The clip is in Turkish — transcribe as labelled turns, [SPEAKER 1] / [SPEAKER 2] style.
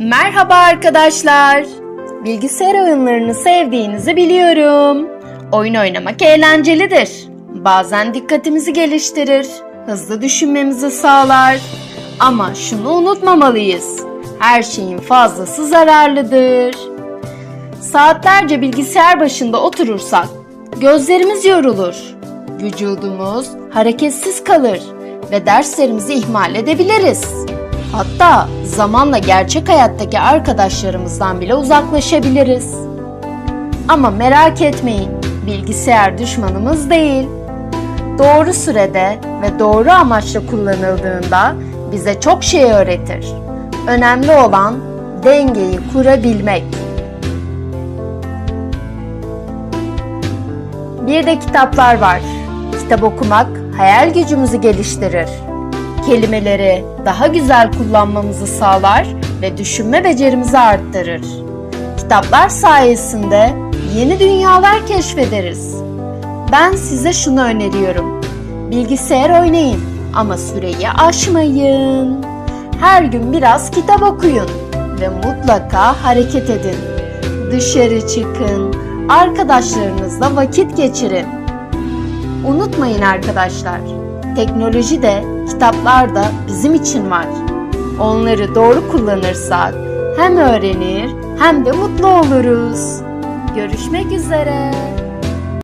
[SPEAKER 1] Merhaba arkadaşlar. Bilgisayar oyunlarını sevdiğinizi biliyorum. Oyun oynamak eğlencelidir. Bazen dikkatimizi geliştirir, hızlı düşünmemizi sağlar. Ama şunu unutmamalıyız. Her şeyin fazlası zararlıdır. Saatlerce bilgisayar başında oturursak gözlerimiz yorulur. Vücudumuz hareketsiz kalır ve derslerimizi ihmal edebiliriz. Hatta zamanla gerçek hayattaki arkadaşlarımızdan bile uzaklaşabiliriz. Ama merak etmeyin, bilgisayar düşmanımız değil. Doğru sürede ve doğru amaçla kullanıldığında bize çok şey öğretir. Önemli olan dengeyi kurabilmek. Bir de kitaplar var. Kitap okumak hayal gücümüzü geliştirir. Kelimeleri daha güzel kullanmamızı sağlar ve düşünme becerimizi arttırır. Kitaplar sayesinde yeni dünyalar keşfederiz. Ben size şunu öneriyorum. Bilgisayar oynayın ama süreyi aşmayın. Her gün biraz kitap okuyun ve mutlaka hareket edin. Dışarı çıkın, arkadaşlarınızla vakit geçirin. Unutmayın arkadaşlar, teknoloji de, kitaplar da bizim için var. Onları doğru kullanırsak hem öğrenir hem de mutlu oluruz. Görüşmek üzere.